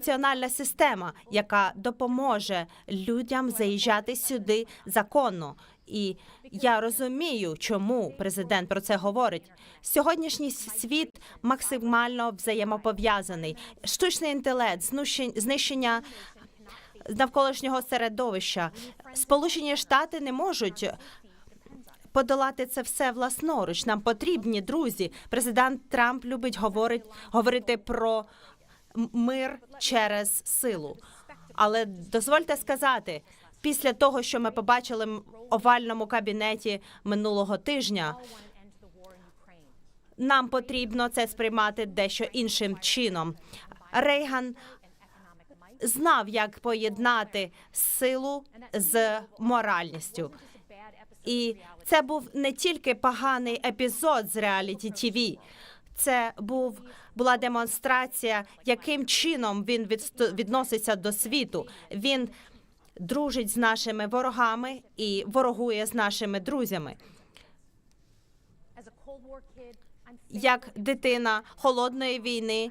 Національна система, яка допоможе людям заїжджати сюди законно. І я розумію, чому президент про це говорить. Сьогоднішній світ максимально взаємопов'язаний. Штучний інтелект, знищення навколишнього середовища. Сполучені Штати не можуть подолати це все власноруч. Нам потрібні друзі. Президент Трамп любить говорить, говорити про мир через силу. Але дозвольте сказати, після того, що ми побачили в овальному кабінеті минулого тижня, нам потрібно це сприймати дещо іншим чином. Рейган знав, як поєднати силу з моральністю. І це був не тільки поганий епізод з реаліті ТІВІ. Це був була демонстрація, яким чином він відноситься до світу. Він дружить з нашими ворогами і ворогує з нашими друзями. Як дитина холодної війни,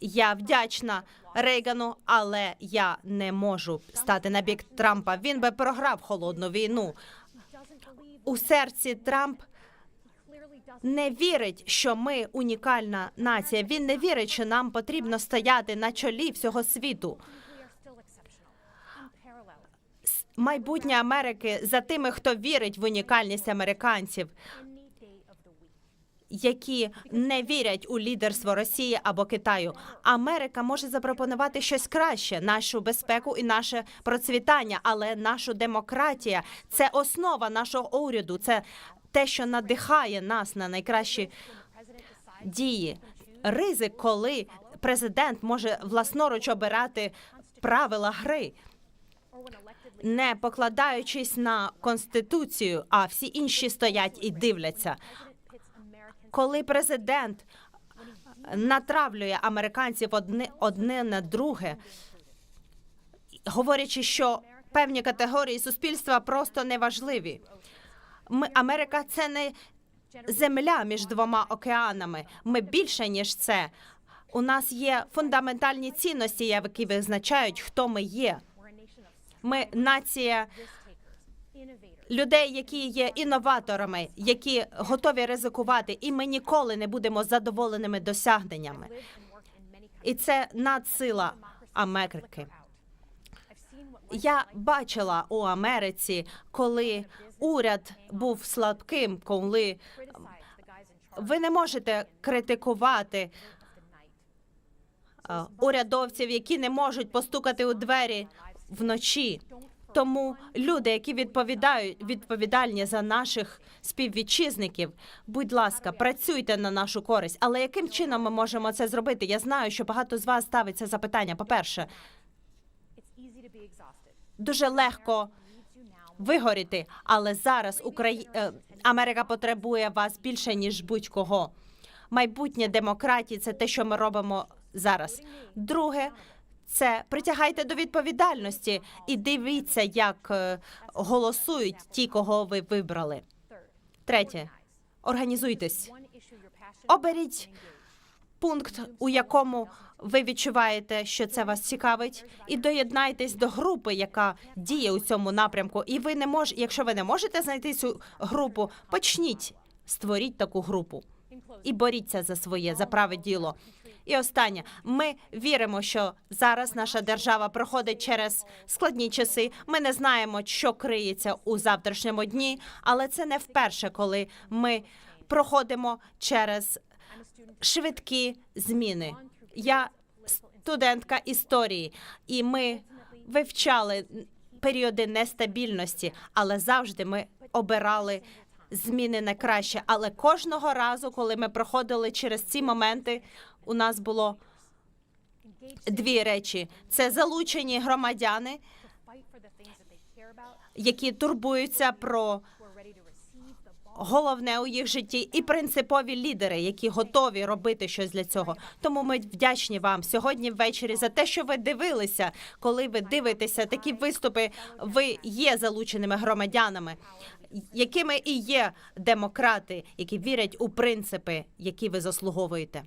я вдячна Рейгану, але я не можу стати на бік Трампа. Він би програв холодну війну. У серці Трамп не вірить, що ми унікальна нація. Він не вірить, що нам потрібно стояти на чолі всього світу. Майбутнє Америки за тими, хто вірить в унікальність американців, які не вірять у лідерство Росії або Китаю. Америка може запропонувати щось краще, нашу безпеку і наше процвітання, але нашу демократія це основа нашого уряду. Це те, що надихає нас на найкращі дії. Ризик, коли президент може власноруч обирати правила гри, не покладаючись на конституцію, а всі інші стоять і дивляться. Коли президент натравлює американців одне, одне на друге, говорячи, що певні категорії суспільства просто неважливі. Ми Америка це не земля між двома океанами. Ми більше ніж це. У нас є фундаментальні цінності, які визначають, хто ми є. Ми нація людей, які є інноваторами, які готові ризикувати, і ми ніколи не будемо задоволеними досягненнями. І це надсила Америки. Я бачила у Америці, коли уряд був слабким, коли ви не можете критикувати е, урядовців, які не можуть постукати у двері вночі. Тому люди, які відповідають відповідальні за наших співвітчизників, будь ласка, працюйте на нашу користь. Але яким чином ми можемо це зробити? Я знаю, що багато з вас ставиться запитання. По перше, дуже легко вигоріти, але зараз Украї... е, Америка потребує вас більше ніж будь-кого. Майбутнє демократії це те, що ми робимо зараз. Друге. Це притягайте до відповідальності і дивіться, як е, голосують ті, кого ви вибрали. Третє, організуйтесь. Оберіть пункт, у якому ви відчуваєте, що це вас цікавить, і доєднайтесь до групи, яка діє у цьому напрямку. І ви не мож, якщо ви не можете знайти цю групу, почніть створіть таку групу і боріться за своє за праве діло. І останнє, ми віримо, що зараз наша держава проходить через складні часи. Ми не знаємо, що криється у завтрашньому дні, але це не вперше, коли ми проходимо через швидкі зміни. Я студентка історії, і ми вивчали періоди нестабільності, але завжди ми обирали зміни на краще. Але кожного разу, коли ми проходили через ці моменти, у нас було дві речі: це залучені громадяни, які турбуються про головне у їх житті, і принципові лідери, які готові робити щось для цього. Тому ми вдячні вам сьогодні ввечері за те, що ви дивилися. Коли ви дивитеся такі виступи, ви є залученими громадянами, якими і є демократи, які вірять у принципи, які ви заслуговуєте.